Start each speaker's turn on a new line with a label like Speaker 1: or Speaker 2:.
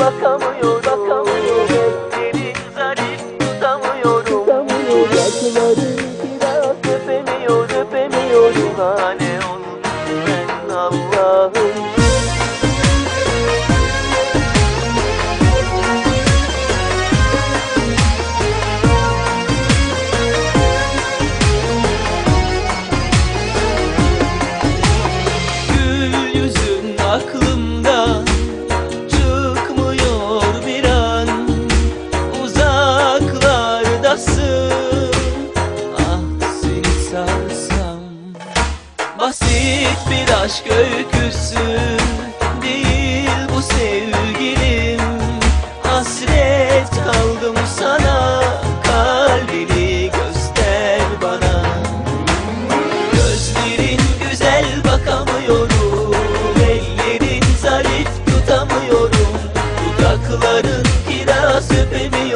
Speaker 1: bakamıyorum yazsam Basit bir aşk öyküsü değil bu sevgilim. Hasret kaldım sana kalbini göster bana. Gözlerin güzel bakamıyorum Ellerin zarif tutamıyorum. Dudakların kiraz öpemiyorum